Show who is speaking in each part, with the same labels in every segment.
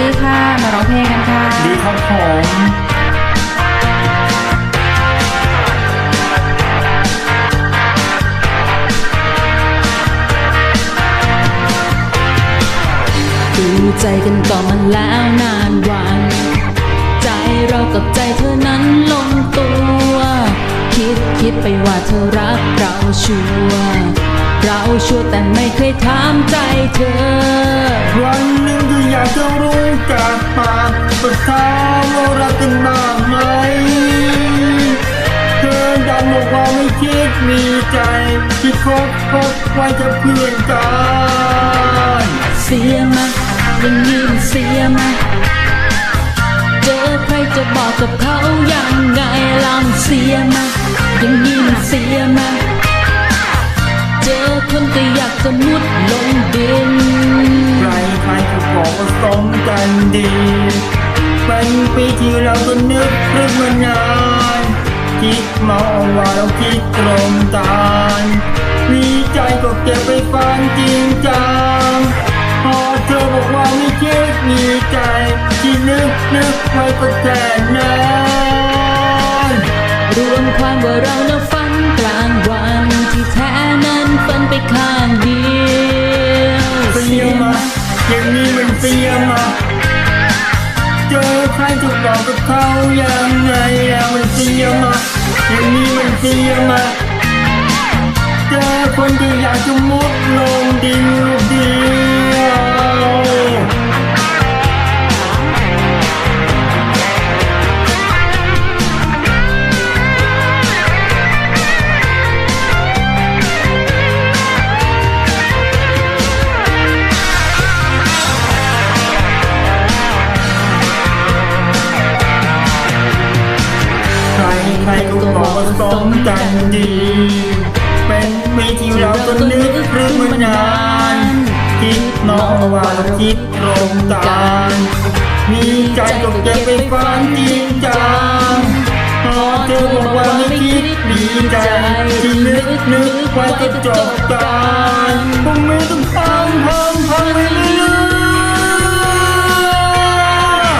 Speaker 1: ดีค่ะ มาร้องเพลงกันค่ะ
Speaker 2: ดีครับผม
Speaker 1: ดูใจกันก่อนมันแล้วนานวัน ใจเรากับใจเธอนั้นลงตัว คิดคิดไปว่าเธอรักเราชัวร์เราชัวร์แต่ไม่เคยถามใจเธอ
Speaker 2: วันหนึ่งก็อยากจะรู้ จากปาประทาว่ารักกันบ้างไหมเธอดันบอกว่าไม่คิดมีใจที่คบคบไว้จะเพื่อนกัน
Speaker 1: เสียมาอย่างนี้มันเสียมาเจอใครจะบอกกับเขายังไงลองเสียมาอย่างนี้มันเสียมาเจอคนก็อยากจะมุดลงดิน
Speaker 2: สมกันดีเป็นปีที่เราก็นึกเรื่องมานานคิดมาว่าเราคิดตรงกันมีใจก็เก็บไปฝันจริงจังพอเธอบอกว่าไม่คิดมีใจที่นึกนึกไว้ก็แค่นั้น
Speaker 1: รวมความว่าเราน่ะ
Speaker 2: มันเสียมาเจอใครจะบอกกับเขายังไงแล้วมันเสียมาอย่างนี้มันเสียมาเจอคนที่อยากจะมุดลงดินลูดี ใครก็บอกว่าสมกันดี เป็นมีที่เราก็นึกเรื่องมานานคิดมองว่าเราคิดตรงกันมีใจก็เก็บไปฝันจริงจังพอเธอบอกว่าไม่คิดมีใจที่นึกนึกไว้ก็จบกันคงไม่ต้องพังพังพังไปเรื่อย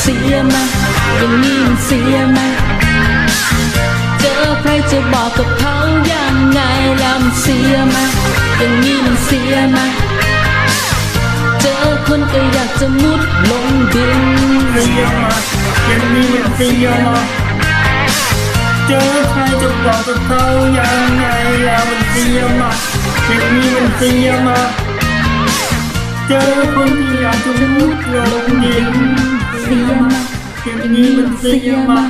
Speaker 1: เสียมาอย่างนี้มันเสียมา จะบอกกับเขายังไงแล้วมันเสียมาอย่างนี้มันเสียมาเจอคนก็อยากจะมุดลงดิน
Speaker 2: เสียมาอย่างนี้มันเสียมาเจอใครจะบอกกับเขายังไงแล้วมันเสียมาอย่างนี้มันเสียมาเจอคนที่อยากจะมุดลงดินเสียมาอย่างนี้มันเสียมา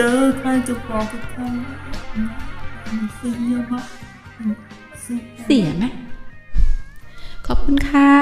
Speaker 2: เจอใครจะบอกกับเขามันเสียมาเสีย
Speaker 1: เสียไหมขอบคุณค่ะ